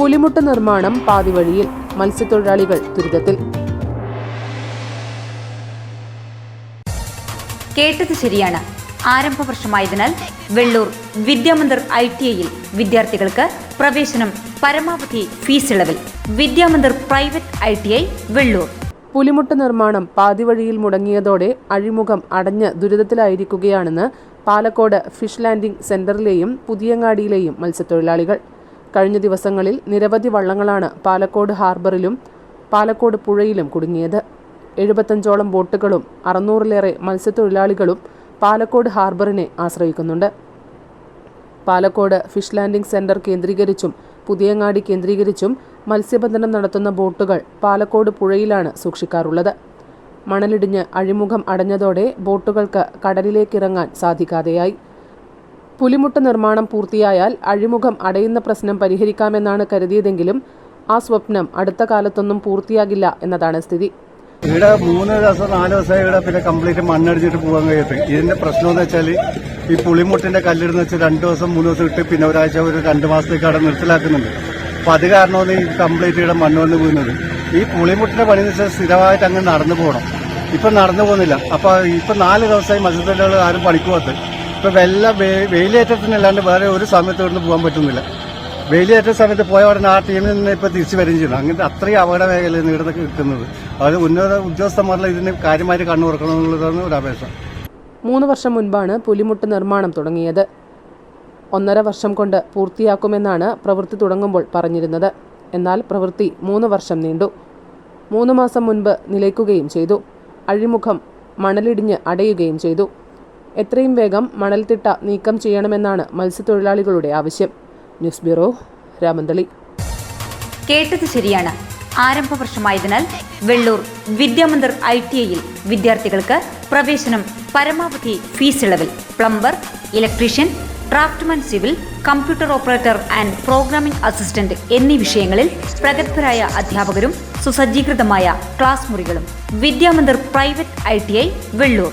പുലിമുട്ട് നിർമ്മാണം പാതിവഴിയിൽ മത്സ്യത്തൊഴിലാളികൾ ദുരിതത്തിൽ. കേട്ടത് ശരിയാണ്. ആരംഭ വർഷമായതിനാൽ വെള്ളൂർ വിദ്യാമന്ദിർ ഐ ടി ഐയിൽ വിദ്യാർത്ഥികൾക്ക് പ്രവേശനം പരമാവധി fees ഇളവിൽ Vidyamandir private I T I Vellur. പുലിമുട്ട നിർമ്മാണം പാതിവഴിയിൽ മുടങ്ങിയതോടെ അഴിമുഖം അടഞ്ഞ് ദുരിതത്തിലായിരിക്കുകയാണെന്ന് പാലക്കോട് ഫിഷ് ലാൻഡിംഗ് സെന്ററിലെയും പുതിയങ്ങാടിയിലെയും മത്സ്യത്തൊഴിലാളികൾ. കഴിഞ്ഞ ദിവസങ്ങളിൽ നിരവധി വള്ളങ്ങളാണ് പാലക്കോട് ഹാർബറിലും പാലക്കോട് പുഴയിലും കുടുങ്ങിയത്. എഴുപത്തഞ്ചോളം ബോട്ടുകളും അറുന്നൂറിലേറെ മത്സ്യത്തൊഴിലാളികളും പാലക്കോട് ഹാർബറിനെ ആശ്രയിക്കുന്നുണ്ട്. പാലക്കോട് ഫിഷ് ലാൻഡിംഗ് സെന്റർ കേന്ദ്രീകരിച്ചും പുതിയങ്ങാടി കേന്ദ്രീകരിച്ചും മത്സ്യബന്ധനം നടത്തുന്ന ബോട്ടുകൾ പാലക്കോട് പുഴയിലാണ് സൂക്ഷിക്കാറുള്ളത്. മണലിടിഞ്ഞ് അഴിമുഖം അടഞ്ഞതോടെ ബോട്ടുകൾക്ക് കടലിലേക്കിറങ്ങാൻ സാധിക്കാതെയായി. പുലിമുട്ട് നിർമ്മാണം പൂർത്തിയായാൽ അഴിമുഖം അടയുന്ന പ്രശ്നം പരിഹരിക്കാമെന്നാണ് കരുതിയതെങ്കിലും ആ സ്വപ്നം അടുത്ത കാലത്തൊന്നും പൂർത്തിയാകില്ല എന്നതാണ് സ്ഥിതി. ഇവിടെ മൂന്ന് ദിവസം നാല് ദിവസം ഇവിടെ പിന്നെ കംപ്ലീറ്റ് മണ്ണടിച്ചിട്ട് പോകാൻ കഴിയത്ത് ഇതിന്റെ പ്രശ്നം എന്ന് വെച്ചാൽ ഈ പുളിമുട്ടിന്റെ കല്ലിടുന്ന വെച്ചാൽ രണ്ട് ദിവസം മൂന്ന് ദിവസം ഇട്ട് പിന്നെ ഒരാഴ്ച ഒരു രണ്ട് മാസത്തേക്ക് അവിടെ നിർത്തലാക്കുന്നുണ്ട്. അപ്പൊ അത് കാരണമാണ് ഈ കംപ്ലീറ്റ് ഇവിടെ മണ്ണ് വന്ന് വീഴുന്നത് ഈ പുളിമുട്ടിന്റെ പണി എന്ന് വെച്ചാൽ സ്ഥിരമായിട്ട് അങ്ങ് നടന്നു പോകണം. ഇപ്പൊ നടന്നു പോകുന്നില്ല. അപ്പൊ ഇപ്പൊ നാല് ദിവസമായി മത്സ്യത്തൊഴിലാളികൾ ആരും പണിക്ക് പോകത്ത് ഇപ്പൊ വെല്ല വെയിലേറ്റത്തിനല്ലാണ്ട് വേറെ ഒരു സമയത്ത് ഇവിടുന്ന് പോകാൻ പറ്റുന്നില്ല. വെയിലേറ്റ സമയത്ത് പോയ ഉടനെ ആ ടീമിൽ നിന്ന് ഇപ്പോൾ തിരിച്ചു വരികയും ചെയ്യുന്നു അങ്ങനത്തെ അത്രയും അപകട മേഖലയാണ് ഇവിടെ കിട്ടുന്നത്. അത് ഉന്നത ഉദ്യോഗസ്ഥന്മാരിൽ ഇതിന് കാര്യമായിട്ട് കണ്ണു തുറക്കണമെന്നുള്ളതാണ് ഒരു അപേക്ഷ. മൂന്ന് വർഷം മുൻപാണ് പുലിമുട്ട് നിർമ്മാണം തുടങ്ങിയത്. ഒന്നര വർഷം കൊണ്ട് പൂർത്തിയാക്കുമെന്നാണ് പ്രവൃത്തി തുടങ്ങുമ്പോൾ പറഞ്ഞിരുന്നത്. എന്നാൽ പ്രവൃത്തി മൂന്ന് വർഷം നീണ്ടു. മൂന്ന് മാസം മുൻപ് നിലയ്ക്കുകയും ചെയ്തു. അഴിമുഖം മണലിടിഞ്ഞ് അടയുകയും ചെയ്തു. എത്രയും വേഗം മണൽത്തിട്ട നീക്കം ചെയ്യണമെന്നാണ് മത്സ്യത്തൊഴിലാളികളുടെ ആവശ്യം. ന്യൂസ് ബ്യൂറോ രാമന്തളി കേട്ടത് ശരിയാണ്. ആരംഭ വർഷമായതിനാൽ വെള്ളൂർ വിദ്യാമന്ദിർ ഐ ടി ഐയിൽ വിദ്യാർത്ഥികൾക്ക് പ്രവേശനം പരമാവധി fees ഇളവിൽ. Plumber electrician draftsman civil computer operator and programming assistant എന്നീ വിഷയങ്ങളിൽ പ്രഗത്ഭരായ അധ്യാപകരും സുസജ്ജീകൃതമായ ക്ലാസ് മുറികളും വിദ്യാമന്ദിർ പ്രൈവറ്റ് ഐ വെള്ളൂർ.